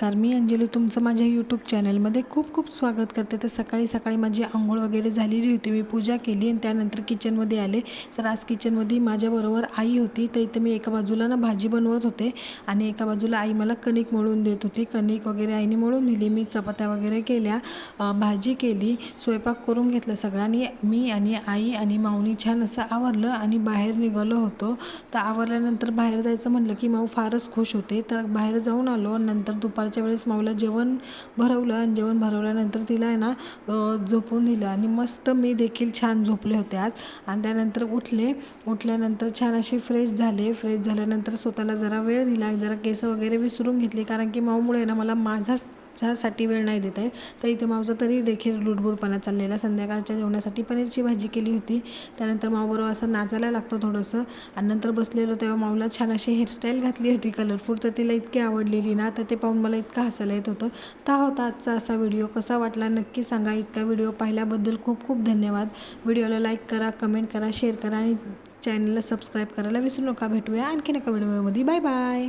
नमस्कार मी अंजली तुमचं माझ्या यूट्यूब चॅनलमध्ये खूप खूप स्वागत करते. तर सकाळी सकाळी माझी आंघोळ वगैरे झालेली होती मी पूजा केली आणि त्यानंतर किचनमध्ये आले. तर आज किचनमध्ये माझ्याबरोबर आई होती. तर इथं मी एका बाजूला ना भाजी बनवत होते आणि एका बाजूला आई मला कणिक मळून देत होती. कणिक वगैरे आईने मळून दिली. मी चपात्या वगैरे केल्या भाजी केली स्वयंपाक करून घेतलं सगळ्यांनी मी आणि आई आणि माऊनी छान असं आवरलं आणि बाहेर निघालो होतो. तर आवरल्यानंतर बाहेर जायचं म्हटलं की माऊ फारच खुश होते. तर बाहेर जाऊन आलो नंतर दुपार दुपारच्या वेळेस माऊला जेवण भरवलं आणि जेवण भरवल्यानंतर तिला आहे ना झोपून दिलं आणि मस्त मी देखील छान झोपले होते आज. आणि त्यानंतर उठले. उठल्यानंतर छान असे फ्रेश झाले. फ्रेश झाल्यानंतर स्वतःला जरा वेळ दिला जरा केस वगैरे विसरून घेतली. कारण की माऊमुळे ना मला माझाच साठी वेळ नाही देत आहे. तर इथे मावचा तरी देखील लुडबुडपणा चाललेला संध्याकाळच्या जेवणासाठी पनीरची भाजी केली होती. त्यानंतर माऊबरोबर असं नाचायला लागतो थोडंसं. आणि नंतर बसलेलो तेव्हा माऊला छान अशी हेअरस्टाईल घातली होती कलरफुल तर तिला इतकी आवडलेली ना तर ते पाहून मला इतकं हसायला येत होतं. तर होता आजचा असा व्हिडिओ कसा वाटला नक्की सांगा. इतका व्हिडिओ पाहिल्याबद्दल खूप खूप धन्यवाद. व्हिडिओला लाईक करा कमेंट करा शेअर करा आणि चॅनलला सबस्क्राईब करायला विसरू नका. भेटूया आणखीन एका व्हिडिओमध्ये बाय बाय